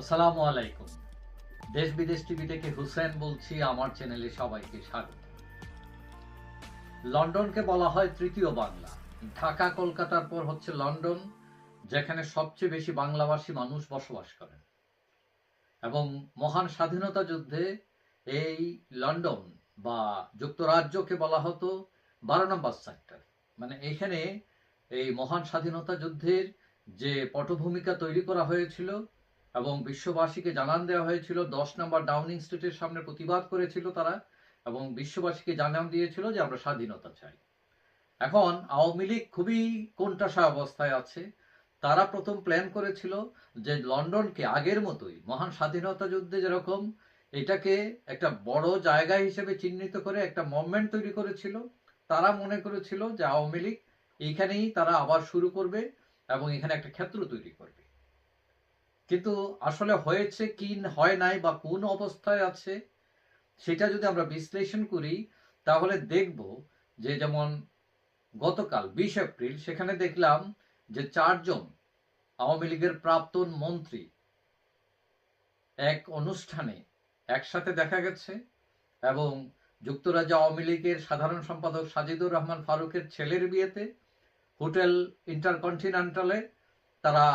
আসসালামু আলাইকুম। দেশ বিদেশ টিভি থেকে হুসেন বলছি, আমার চ্যানেলে সবাইকে স্বাগত। লন্ডনকে বলা হয় তৃতীয় বাংলা। ঢাকা, কলকাতার পর হচ্ছে লন্ডন, যেখানে সবচেয়ে বেশি বাংলাভাষী মানুষ বসবাস করেন। এবং মহান স্বাধীনতা যুদ্ধে এই লন্ডন বা যুক্তরাজ্যকে বলা হতো বারো নম্বর সেক্টর। মানে এখানে এই মহান স্বাধীনতা যুদ্ধের যে পটভূমিকা তৈরি করা হয়েছিল এবং বিশ্ববাসীকে জানান দেওয়া হয়েছিল, দশ নম্বর ডাউনিং স্ট্রিটের সামনে প্রতিবাদ করেছিল তারা এবং বিশ্ববাসীকে জানান দিয়েছিল যে আমরা স্বাধীনতা চাই। এখন আওয়ামী লীগ খুবই কোণঠাসা অবস্থায় আছে। তারা প্রথম প্ল্যান করেছিল যে লন্ডনকে আগের মতোই মহান স্বাধীনতা যুদ্ধে যেরকম এটাকে একটা বড় জায়গা হিসেবে চিহ্নিত করে একটা মুভমেন্ট তৈরি করেছিল, তারা মনে করেছিল যে আওয়ামী লীগ এইখানেই তারা আবার শুরু করবে এবং এখানে একটা ক্ষেত্র তৈরি করবে। কিন্তু আসলে হয়েছে কি, হয় নাই বা কোন অবস্থায় আছে, সেটা যদি আমরা বিশ্লেষণ করি, তাহলে দেখব যে যেমন গতকাল বিশ এপ্রিল, সেখানে দেখলাম যে চারজন আওয়ামী লীগের প্রাক্তন মন্ত্রী এক অনুষ্ঠানে একসাথে দেখা গেছে এবং যুক্তরাজ্য আওয়ামী লীগের সাধারণ সম্পাদক সাজিদুর রহমান ফারুকের ছেলের বিয়েতে হোটেল ইন্টারকন্টিনেন্টালে তারা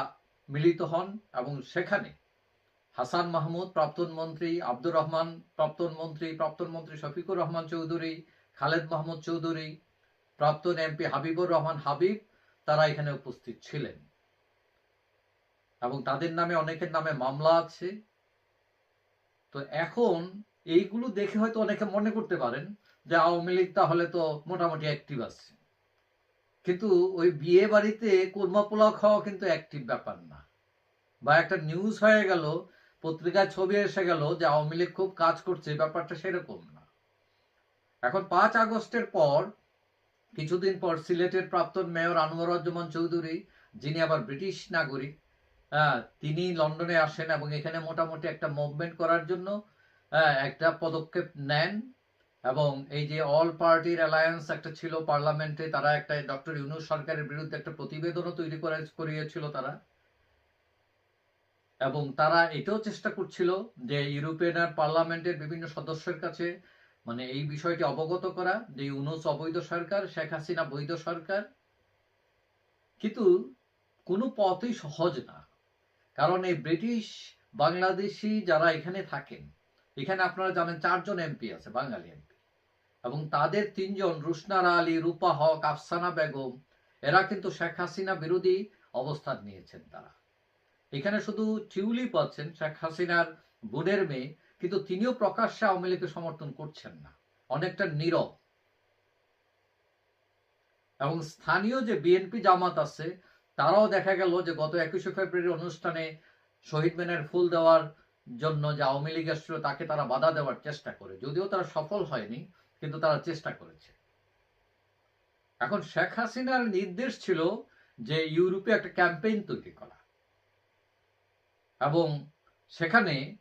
মিলিত হন এবং সেখানে হাসান মাহমুদ, প্রাক্তন মন্ত্রী আব্দুর রহমান, প্রাক্তন মন্ত্রী প্রাক্তন মন্ত্রী শফিকুর রহমান চৌধুরী, খালেদ মাহমুদ চৌধুরী, প্রাক্তন এমপি হাবিবুর রহমান হাবিব, তারা এখানে উপস্থিত ছিলেন। এবং তাদের নামে অনেকের নামে মামলা আছে। তো এখন এইগুলো দেখে হয়তো অনেকে মনে করতে পারেন যে আওয়ামী লীগ তাহলে তো মোটামুটি অ্যাক্টিভ আছে। কিন্তু ওই বিয়ে বাড়িতে কোরমা পোলাও খাওয়া কিন্তু অ্যাক্টিভ ব্যাপার না। বা একটা নিউজ হয়ে গেল পত্রিকায় ছবি এসে গেল যে আওয়ামী লীগ খুব কাজ করছে ব্যাপারটা সেরকম না। এখন পাঁচ আগস্টের পর কিছুদিন পর সিলেটের প্রাক্তন মেয়র আনোয়ার আনোয়ারুজ্জামান চৌধুরী যিনি আবার ব্রিটিশ নাগরিক হ্যাঁ, তিনি লন্ডনে আসেন এবং এখানে মোটামুটি একটা মুভমেন্ট করার জন্য হ্যাঁ, একটা পদক্ষেপ নেন। এবং এই যে অল পার্টির অ্যালায়েন্স একটা ছিল পার্লামেন্টে, তারা একটা ডক্টর ইউনুস সরকারের বিরুদ্ধে একটা প্রতিবেদনও তৈরি করে, করিয়েছিল তারা। এবং তারা এটাও চেষ্টা করছিল যে ইউরোপিয়ান পার্লামেন্টের বিভিন্ন সদস্যের কাছে মানে এই বিষয়টি অবগত করা, যে ইউনুস অবৈধ সরকার, শেখ হাসিনা বৈধ সরকার। কিন্তু কোনো পথই সহজ না। কারণ এই ব্রিটিশ বাংলাদেশি যারা এখানে থাকেন, এখানে আপনারা জানেন চারজন এমপি আছে, বাঙালি এমপি। এবং তাদের তিনজন রুশনারা আলী, রূপা হক, আফসানা বেগম, এরা কিন্তু শেখ হাসিনা বিরোধী অবস্থান নিয়েছেন তারা। এখানে শুধু টিউলিপ আছেন শেখ হাসিনার বোনের মেয়ে, কিন্তু তিনিও প্রকাশ্যে আওয়ামী লীগকে সমর্থন করছেন না। অনেকটা নীরব। এবং স্থানীয় যে বিএনপি জামাত আছে, তারাও দেখা গেল যে গত একুশে ফেব্রুয়ারি অনুষ্ঠানে শহীদ মিনার ফুল দেওয়ার জন্য যে আওয়ামী লীগ এসেছিল, তাকে তারা বাধা দেওয়ার চেষ্টা করে। যদিও তারা সফল হয়নি কিন্তু তারা চেষ্টা করেছে। এখন শেখ হাসিনার নির্দেশ ছিল যে ইউরোপে একটা ক্যাম্পেইন তৈরি করা। এবং সেখানে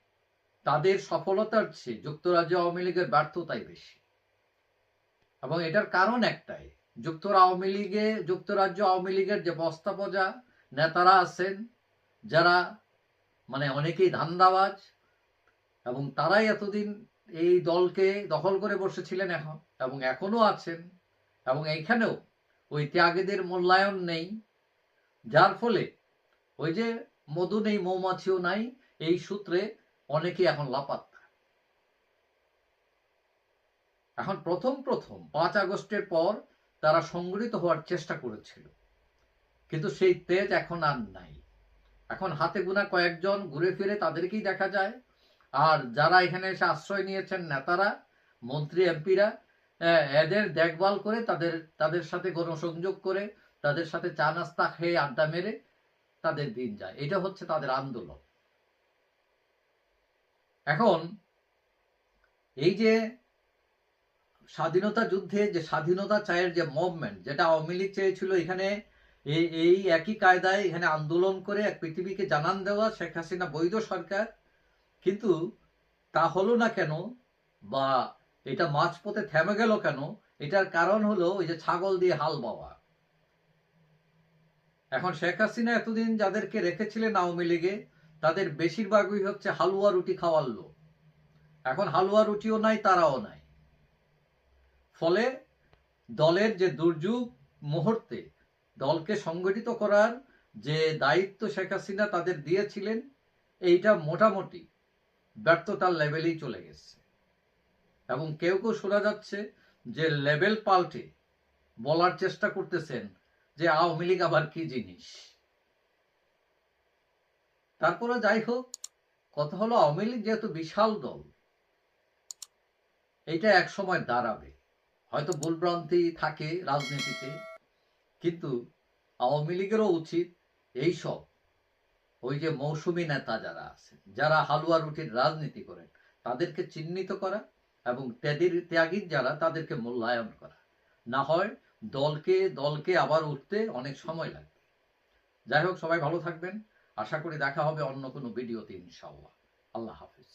তাদের সফলতার চেয়ে যুক্তরাজ্য আওয়ামী লীগের ব্যর্থতাই বেশি। এবং এটার কারণ একটাই, যুক্তর আওয়ামী লীগে, যুক্তরাজ্য আওয়ামী লীগের যে বস্তাপজা নেতারা আছেন, যারা মানে অনেকেই ধান্দাবাজ, এবং তারাই এতদিন এই দলকে দখল করে বসেছিলেন এখন এবং এখনও আছেন এবং এইখানেও ওই ত্যাগীদের মূল্যায়ন নেই। যার ফলে ওই যে মধু নেই, মৌমাছিও নাই, এই সূত্রে অনেকে এখন লাপাত্তা। এখন প্রথম প্রথম পাঁচ আগস্টের পর তারা সংগঠিত হওয়ার চেষ্টা করেছিল। কিন্তু সেই তেজ এখন আর নাই। এখন হাতে গোনা কয়েকজন ঘুরে ফিরে তাদেরকেই দেখা যায়। আর যারা এখানে এসে আশ্রয় নিয়েছেন নেতারা, মন্ত্রী, এমপিরা এদের দেখভাল করে তাদের তাদের সাথে গণসংযোগ করে, তাদের সাথে চা নাস্তা খেয়ে আড্ডা মেরে তাদের দিন যায়। এটা হচ্ছে তাদের আন্দোলন। এখন এই যে স্বাধীনতা যুদ্ধে যে স্বাধীনতা চায়ের যে মুভমেন্ট যেটা আওয়ামী লীগ চেয়েছিল এখানে এই একই কায়দায় এখানে আন্দোলন করে এক পৃথিবীকে জানান দেওয়া, শেখ হাসিনা বৈধ সরকার কিন্তু তা হলো না কেন? বা এটা মাঝপথে থেমে গেল কেন? এটার কারণ হলো ওই যে ছাগল দিয়ে হাল বাওয়া। এখন শেখ হাসিনা এতদিন যাদেরকে রেখেছিলেন আওয়ামী লীগে, তাদের বেশিরভাগই হচ্ছে হালুয়া রুটি খাওয়ার লোক। এখন হালুয়া রুটিও নাই, তারাও নাই। ফলে দলের যে দুর্যোগ মুহূর্তে, দলকে সংগঠিত করার যে দায়িত্ব শেখ হাসিনা তাদের দিয়েছিলেন, এইটা মোটামুটি ব্যর্থতার লেভেলেই চলে গেছে। এবং কেউ কেউ শোনা যাচ্ছে যে লেভেল পাল্টে বলার চেষ্টা করতেছেন যে আওয়ামী লীগ আবার কি জিনিস। তারপরে যাই হোক, কথা হলো আওয়ামী লীগ যেহেতু বিশাল দল এটা এক সময় দাঁড়াবে। হয়তো ভুলভ্রান্তি থাকে রাজনীতিতে, কিন্তু আওয়ামী লীগেরও উচিত এইসব ওই যে মৌসুমী নেতা যারা আছে, যারা হালুয়া রুটির রাজনীতি করেন, তাদেরকে চিহ্নিত করা এবং ত্যাগীর ত্যাগীর যারা, তাদেরকে মূল্যায়ন করা। না হয় দলকে দলকে আবার উঠতে অনেক সময় লাগবে। যাই হোক, সবাই ভালো থাকবেন। আশা করি দেখা হবে অন্য কোনো ভিডিওতে ইনশাআল্লাহ। আল্লাহ হাফিজ।